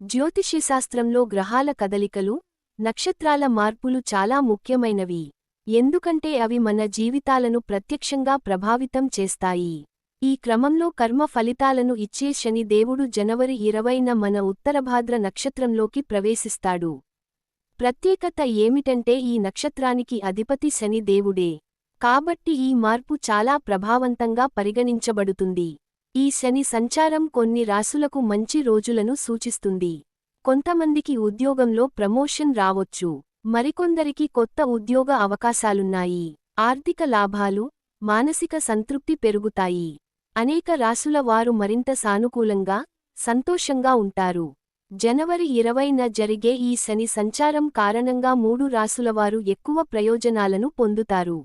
జ్యోతిష్యశాస్త్రంలో గ్రహాల కదలికలు నక్షత్రాల మార్పులు చాలా ముఖ్యమైనవి. ఎందుకంటే అవి మన జీవితాలను ప్రత్యక్షంగా ప్రభావితం చేస్తాయి. ఈ క్రమంలో కర్మ ఫలితాలను ఇచ్చే శని దేవుడు జనవరి ఇరవైన మన ఉత్తరభాద్ర నక్షత్రంలోకి ప్రవేశిస్తాడు. ప్రత్యేకత ఏమిటంటే ఈ నక్షత్రానికి అధిపతి శని దేవుడే. కాబట్టి ఈ మార్పు చాలా ప్రభావంతంగా పరిగణించబడుతుంది. ఈ శని సంచారం కొన్ని రాసులకు మంచి రోజులను సూచిస్తుంది. కొంతమందికి ఉద్యోగంలో ప్రమోషన్ రావొచ్చు. మరికొందరికి కొత్త ఉద్యోగ అవకాశాలున్నాయి. ఆర్థిక లాభాలు మానసిక సంతృప్తి పెరుగుతాయి. అనేక రాసుల వారు మరింత సానుకూలంగా సంతోషంగా ఉంటారు. జనవరి ఇరవైన జరిగే ఈ శని సంచారం కారణంగా మూడు రాసులవారు ఎక్కువ ప్రయోజనాలను పొందుతారు.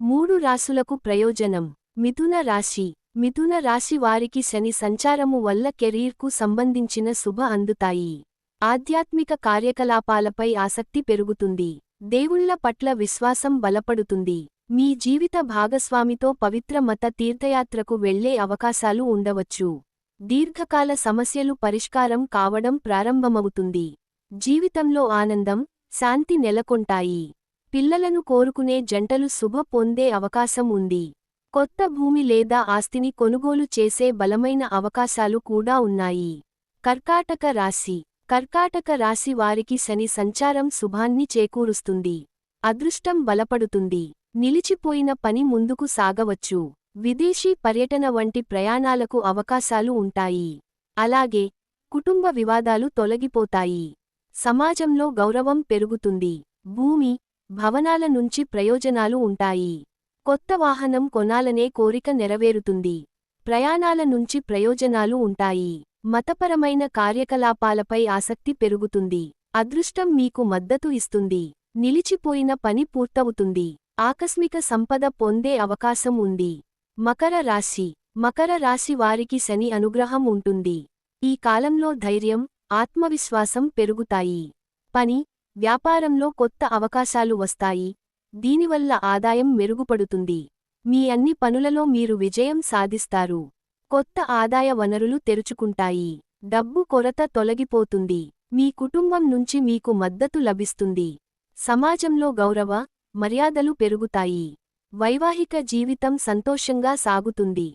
మూడు రాసులకు ప్రయోజనం మిథున రాశి మిథున రాశి వారికి శని సంచారము వల్ల కెరీర్కు సంబంధించిన శుభ అందుతాయి. ఆధ్యాత్మిక కార్యకలాపాలపై ఆసక్తి పెరుగుతుంది. దేవుళ్ళ పట్ల విశ్వాసం బలపడుతుంది. మీ జీవిత భాగస్వామితో పవిత్ర మత తీర్థయాత్రకు వెళ్ళే అవకాశాలు ఉండవచ్చు. దీర్ఘకాల సమస్యలు పరిష్కారం కావడం ప్రారంభమవుతుంది. జీవితంలో ఆనందం శాంతి నెలకొంటాయి. పిల్లలను కోరుకునే జంటలు శుభ పొందే అవకాశం ఉంది. కొత్త భూమి లేదా ఆస్తిని కొనుగోలు చేసే బలమైన అవకాశాలు కూడా ఉన్నాయి. కర్కాటక రాశి. కర్కాటక రాశి వారికి శని సంచారం శుభాన్ని చేకూరుస్తుంది. అదృష్టం బలపడుతుంది. నిలిచిపోయిన పని ముందుకు సాగవచ్చు. విదేశీ పర్యటన వంటి ప్రయాణాలకు అవకాశాలు ఉంటాయి. అలాగే కుటుంబ వివాదాలు తొలగిపోతాయి. సమాజంలో గౌరవం పెరుగుతుంది. భూమి భవనాల నుంచి ప్రయోజనాలు ఉంటాయి. కొత్త వాహనం కొనాలనే కోరిక నెరవేరుతుంది. ప్రయాణాల నుంచి ప్రయోజనాలు ఉంటాయి. మతపరమైన కార్యకలాపాలపై ఆసక్తి పెరుగుతుంది. అదృష్టం మీకు మద్దతు ఇస్తుంది. నిలిచిపోయిన పని పూర్తవుతుంది. ఆకస్మిక సంపద పొందే అవకాశం ఉంది. మకర రాశి. మకర రాశి వారికి శని అనుగ్రహం ఉంటుంది. ఈ కాలంలో ధైర్యం ఆత్మవిశ్వాసం పెరుగుతాయి. పని వ్యాపారంలో కొత్త అవకాశాలు వస్తాయి. దీనివల్ల ఆదాయం మెరుగుపడుతుంది. మీ అన్ని పనులలో మీరు విజయం సాధిస్తారు. కొత్త ఆదాయ వనరులు తెరుచుకుంటాయి. డబ్బు కొరత తొలగిపోతుంది. మీ కుటుంబం నుంచి మీకు మద్దతు లభిస్తుంది. సమాజంలో గౌరవ మర్యాదలు పెరుగుతాయి. వైవాహిక జీవితం సంతోషంగా సాగుతుంది.